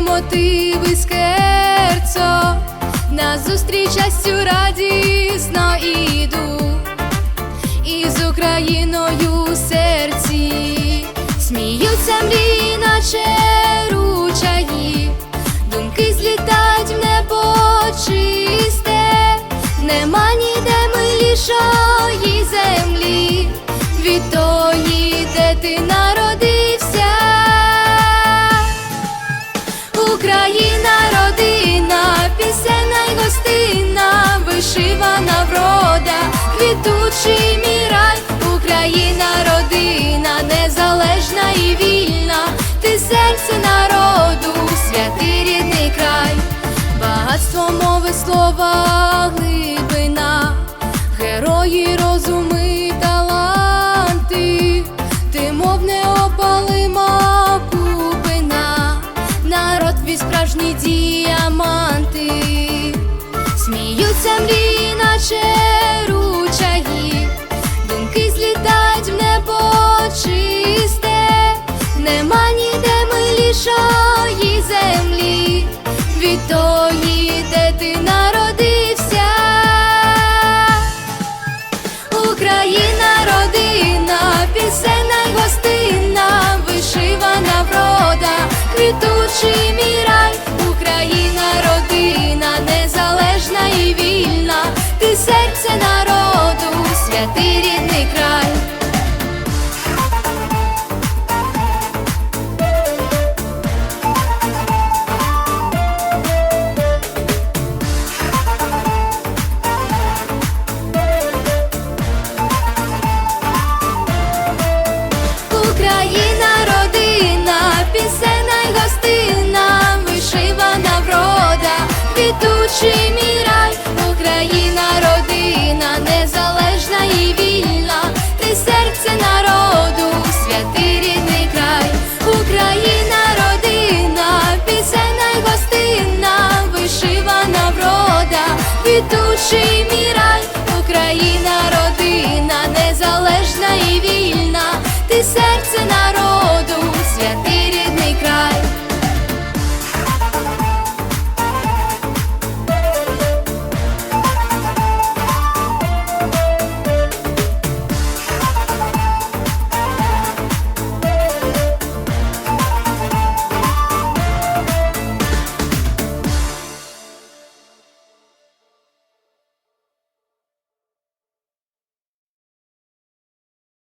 мотиви скерцо, назустріч щастю радісно іду, і з Україною в серці сміються мрії, наче ручаї, думки злітають в небо чисте, нема ніде милішої вишивана врода, квітучий мій рай, Україна, родина, незалежна і вільна, ти серце народу, святий рідний край, багатство мови слова, глибина, герої розуми, таланти, ти мов неопалима купина, народ твій справжні діаманти, сміються мрії, наче перший мій рай, Україна, родина, незалежна і вільна.